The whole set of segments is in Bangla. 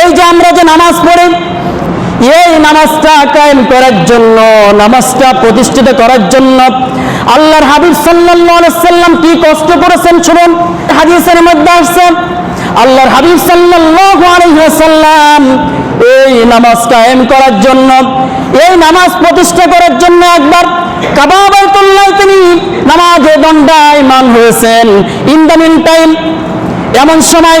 এই যে আমরা যে নামাজ পড়ি, এই নামাজটা কায়েম করার জন্য, নামাজটা প্রতিষ্ঠিত করার জন্য আল্লাহর হাবিব সাল্লাম কি কষ্ট করেছেন শুনুন, হাদিসের মধ্যে আসছে, আল্লাহর হাবিব ওয়াসাল্লাম এই নামাজ কায়েম করার জন্য, এই নামাজ প্রতিষ্ঠা করার জন্য একবার কাবা বাইতুল্লাহ তিনি নামাজে দণ্ডায়মান হয়েছেন। ইন দ্য মিন টাইম এমন সময়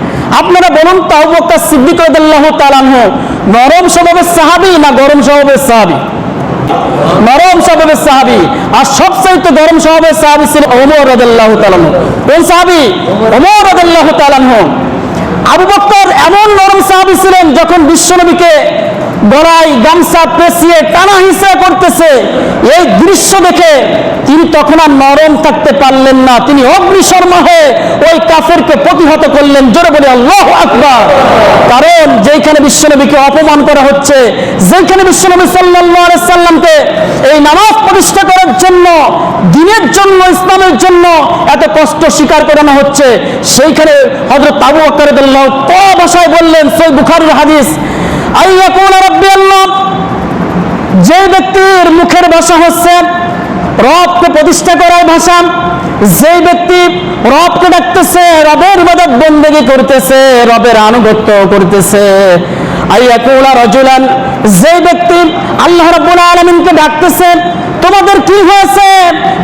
আপনারা বলুন, তাও বক্তা সিদ্দিক রাদিয়াল্লাহু তাআলা আনহু, নরম স্বভাবের সাহাবি না গরম স্বভাবের সাহাবি? নরম স্বভাবের সাহাবি। আর সবচাইতে গরম স্বভাবের সাহাবি ছিল ওমর রাদিয়াল্লাহু তাআলা আনহু। কোন সাহাবি? ওমর রাদিয়াল্লাহু তাআলা আনহু। আবু বকর এমন সাহাবী ছিলেন, যখন বিশ্বনবীকে গলায় গামছা পেঁচিয়ে টানা হিসেবে করতেছে, এই দৃশ্য দেখে তিনি তখন আর নরম থাকতে পারলেন না। তিনি অগ্নিশর্মা হয়ে ওই কাফেরকে প্রতিহত করলেন। জোরে বলে, আল্লাহ আকবার। যেখানে বিশ্বনবীকে অপমান করা হচ্ছে, যেখানে বিশ্বনবী আলাইহি এই নামাজ প্রতিষ্ঠা করার জন্য, দিনের জন্য, ইসলামের জন্য এত কষ্ট স্বীকার করানো হচ্ছে, সেইখানে হযরত আবু বকর রাদিয়াল্লাহু তো ভাষায় বললেন, সই বুখারীর হাদিস আইয়াকুল রাব্বি আল্লাহ, যে ব্যক্তির মুখের ভাষা হচ্ছে রবকে প্রতিষ্ঠা করার ভাষা যে ব্যক্তি রবকে ডাকতেছে, রবের ইবাদত বন্দেগী করতেছে, রবের আনুগত্য করতেছে। আইয়াকুলা রজুলান যে ব্যক্তি আল্লাহ রাব্বুল আলামিনকে ডাকতেছে, তোমাদের কি হয়েছে?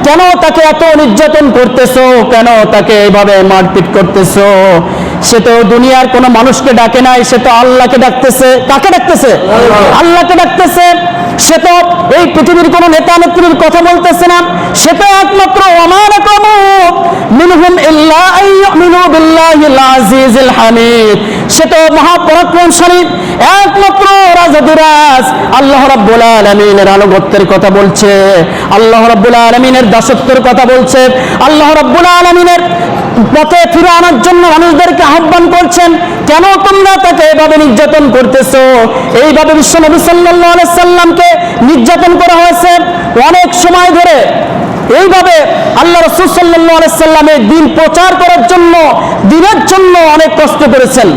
কেন তাকে এত নির্যাতন করতেছো? কেন তাকে এইভাবে মারপিট করতেছো? সে তো দুনিয়ার কোনো মানুষকে ডাকে নাই সে তো আল্লাহকে ডাকতেছে। কাকে ডাকতেছে? আল্লাহকে ডাকতেছে। সে তো এই পৃথিবীর কোনো নেতা নেত্রীর কথা বলতেছে না। সে তো একমাত্র আমার মিনহুম ইল্লা আইয়ুমিনু বিল্লাহিল আজিজিল হামিদ। সে তো মহাপরাক্রমশালী একমাত্র রাজাদিরাজ আল্লাহ রাব্বুল আলামিনের আনুগত্যের কথা বলছে, আল্লাহ রাব্বুল আলামিনের দাসত্বের কথা বলছে, আল্লাহ রাব্বুল আলামিনের পথে ফিরে আনার জন্য মানুষদেরকে আহ্বান করছেন, কেন তোমরা তাকে এভাবে নির্যাতন করতেছো? এইভাবে বিশ্বনবী সাল্লাল্লাহু আলাইহি সাল্লামকে নির্যাতন করা হয়েছে। অনেক সময় ধরে এইভাবে আল্লাহ রসুল সাল্লাল্লাহু আলাইহি সাল্লামের দিন প্রচার করার জন্য, দিনের জন্য অনেক কষ্ট করেছেন।